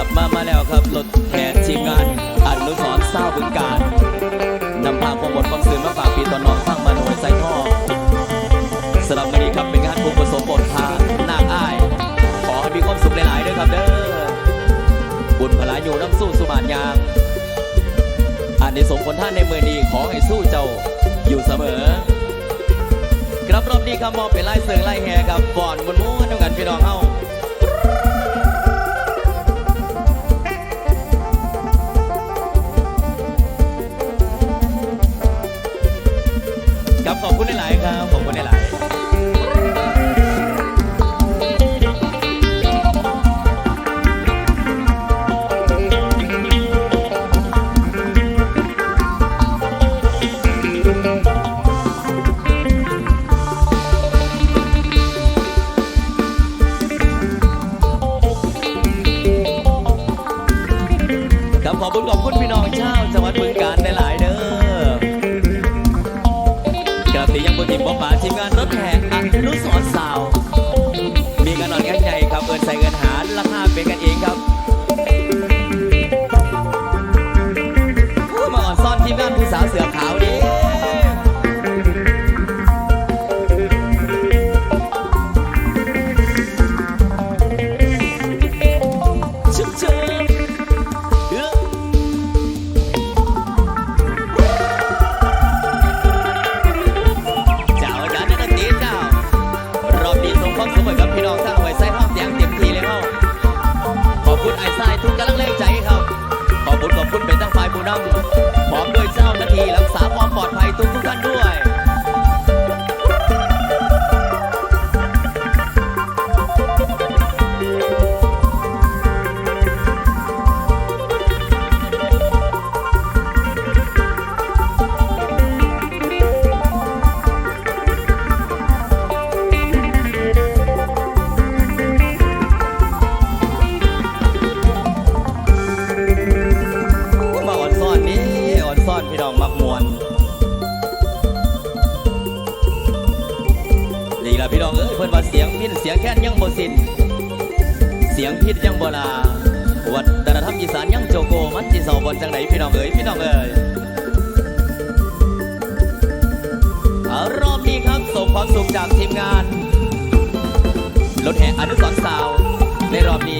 ลับมามาแล้วครับรถแห่ทีมงานอนุสรณ์เศร้าบึงการนำพาความบทความสื่อมาฝากพี่ตอนน้องทั้งบ้านหัวใจท่อสำหรับวันนี้ครับเป็นงานบุญผสมบทพานางอ้าย ขอให้มีความสุขหลายๆด้วยครับเด้อบุญพลาอยู่น้ำสู้สุมานยางอันในสมผลท่านในมือนี้ขอให้สู้เจ้าอยู่เสมอครับรอบนี้ครับมอบเป็นไล่เสืองไล่แห่ครับก่อนบนม้วนน้ำกันพี่น้องเฮา ป่าทีมงานรถแห่อนุสรสาว มีการนอนกันใหญ่ครับเอินใส่เงิน นเสียงแค้นยังบ่สิ้นเสียงพิษยังบ่ลาวัฒนธรรมอีสานยังโจโกมันจีเศร้าบนจังไหนพี่น้องเอ๋ยพี่น้องเอ๋ยรอบนี้ครับส่งความสุขจากทีมงานรถแห่อนุสรณ์สาวในรอบนี้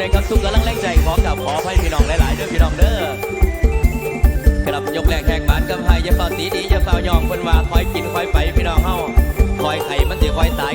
นะครับทุกกำลังแรงใจพร้อมกับขอให้พี่น้องหลายๆเด้อพี่น้องเด้อครับยกแรงแขกบานกับไฮย่าเฝ้าตีดีอย่าเฝ้ายองคนว่าคอยกินคอยไปพี่น้องเฮาคอยไข่มันสิคอยตาย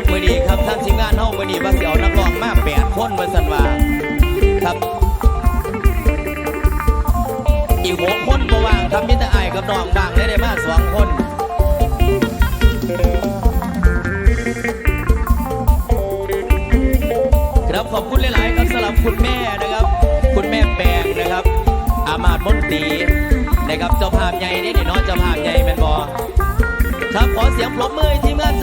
ครับมือนี้ครับท่างทีมงานเฮามือนี้ว่าสิเอานักร้องมาแปดคนว่าซั่นวาครับ อีกหกคนบ่ว่างครับมีแต่อ้กับน้องว่างได้ได้มาสองคนครับขอบคุณหลาย ๆ ครับสำหรับคุณแม่นะครับ คุณแม่แปงนะครับ อามาตมนตีนะครับเจ้าภาพใหญ่นี่นี่เน้องเจ้าภาพใหญ่แม่นบอครับขอเสียงปรบมือทีมงาน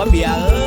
หา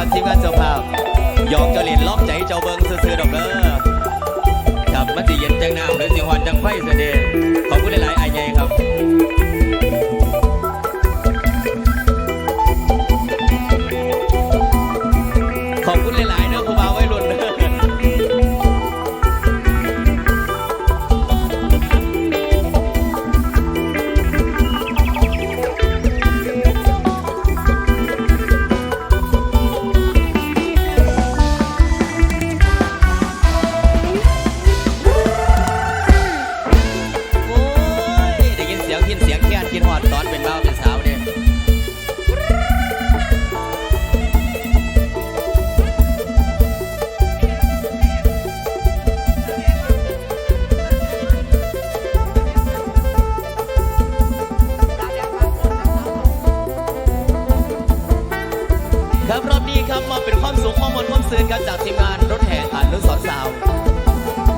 ครับทีมงานเจ้าภาพยอมเจ้าเล่นล้อกใจเจ้าเบิงซื่อๆดอกเด้อกับมันสิเย็นจังน้ำหรือสิหวานจังไฟเสยเด็จขอบคุณหลาย ครับรอบนี้ครับมาเป็นความสุขความมนความซื่นครับจากทีมงานรถแห่อนุสรณ์สาว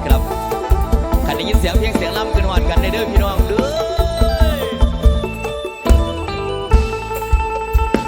ครับขันได้ยินเสียงเพียงเสียงล่ำกันหอดกันในเด้อพี่น้องเด้อ